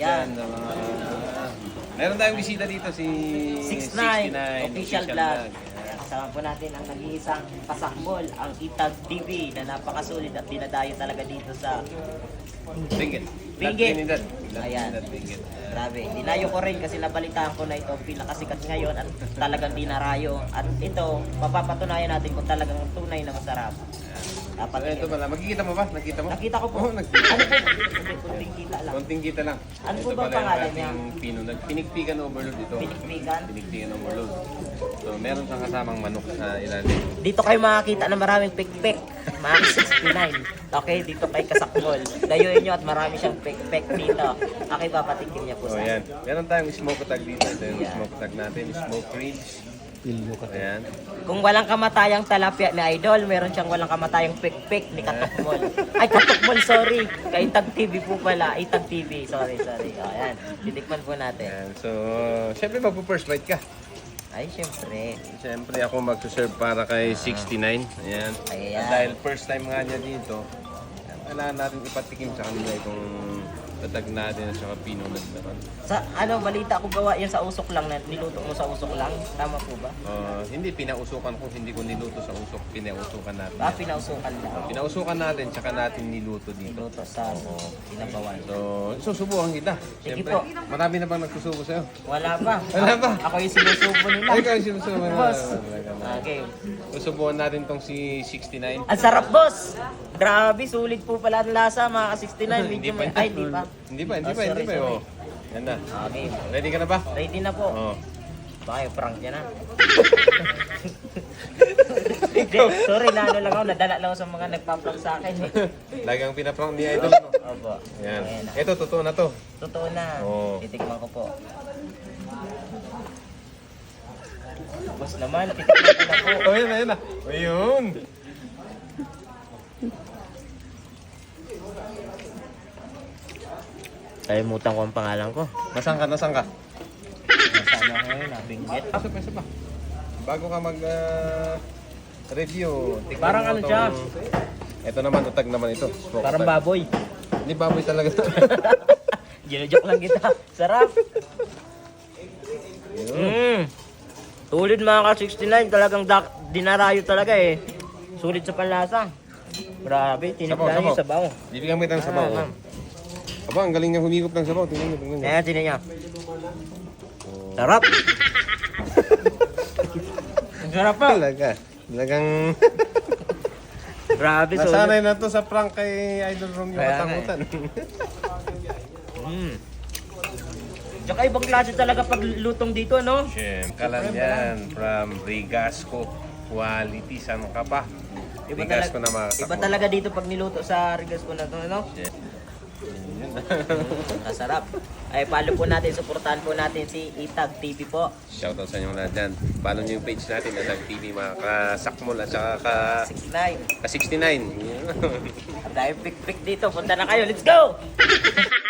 Yan. dyan. mga... Meron tayong bisita dito si 69 69 official vlog. Ayan, Kasama po natin ang nag-iisang pasakmol, ang Itag TV na napakasulit at dinadayo talaga dito sa. Binggit. Trinidad. Ayan. Grabe, dinayo ko rin kasi nabalitaan ko na ito pinakasikat ngayon at talagang dinarayo. At ito, mapapatunayan natin kung talagang tunay na masarap. Dapat ito pala. Makikita mo ba? Nakita mo? Nakita ko po. Oo, nakita. Ano po? Kunting kita lang. Konting kita lang. Ano po ba pangalan ating Pino. Nagpinikpikan overload ito. Pinikpikan. Pinikpikan overload. So, meron siyang kasamang manok sa ilalim. Dito kayo makakita ng maraming pikpik. Mga 69. Okay, dito kay Kasakmol. Layuin nyo at marami siyang pikpik dito. Okay, papatikin niya po So, sa ayan. Meron tayong smoke tag dito. Ito yung Ayan. smoke tag natin. Smoke ridge. Ayan. Kung walang kamatayang talapia ni Idol, meron siyang walang kamatayang pikpik ni Katukmol. Ay, Katukmol, sorry. Kay Itag TV po pala. Itag TV. Sorry, sorry. O, ayan. Titikman po natin. Ayan. So, syempre magpo-first bite ka. Ay, syempre. Siyempre ako magsuserve para kay 69. Ayan. Ayan. At dahil first time nga niya dito, kailangan natin ipatikim sa kanila itong tatag natin at saka pino na meron. Sa ano, balita ko gawa yan sa usok lang na niluto mo sa usok lang. Tama po ba? Uh, hindi pinausukan ko, hindi ko niluto sa usok, pinausukan natin. Ah, pinausukan lang. Pinausukan natin, tsaka natin niluto dito. Niluto sa pinabawan. So, susubukan kita. Sige Siyempre, po. marami na bang nagsusubo sa'yo? Wala pa. Wala pa? Ako yung sinusubo nila. Ay, ikaw yung sinusubo na. Boss. Okay. Susubukan natin tong si 69. Ang sarap, boss! Grabe, sulit po pala ang lasa, mga 69. Medyo may... Ay, di pa. Hindi pa, hindi Ah, pa, hindi pa. Oh. Yan na. Okay. Ready ka na ba? Ready na po. Oo. Baka yung prank niya na. Hindi, sorry, na ano lang ako. Nadala lang ako sa mga nagpa-prank sa akin. Eh. Lagi ang pinaprank ni Idol. No? Opo. Yan. Ayan. Ito, totoo na to. Totoo na. Oo. Titikman ko po. Boss naman, titikman ko na po. Oh, yun na, yun na. Ayun. Kalimutan ko ang pangalan ko. Nasaan ka? Nasaan ka? Nasaan ako ngayon, nabinggit. Isa pa, isa pa. Bago ka mag ah, review, tignan Parang mo ano siya? Ito naman, tatag naman ito. Smoke Parang tag. baboy. Hindi baboy talaga to. Ginojoke lang kita. Sarap. Mm. Tulid mga ka-69, talagang dak- dinarayo talaga eh. Sulit sa panlasa. Grabe, Sabaw, tinimpla sabaw. yung sabaw. Bibigyan mo itang sabaw. Ah, oh. Aba, ang galing niya humigop ng sabaw. Tingnan niyo, tingnan niyo. Ayan, tinan niya. Sarap. Ang sarap pa. Talaga. Talagang Grabe, sulit. nasanay na to sa prank kay Idol Romeo Kaya nga Katangutan. Mm. Tsaka ibang klase talaga pag lutong dito, no? Siyempre, kalan yan from Rigasco Quality. Saan ka pa? Iba Rigasco talaga, na mga iba talaga dito pag niluto sa Rigas ko na to, no? Kasarap. Ay, follow po natin, suportahan po natin si Itag TV po. Shoutout sa inyo lahat dyan. Follow nyo yung page natin, Natag TV, mga kasakmol at saka ka, 69. ka 69. Ang dahil pick-pick dito. Punta na kayo. Let's go!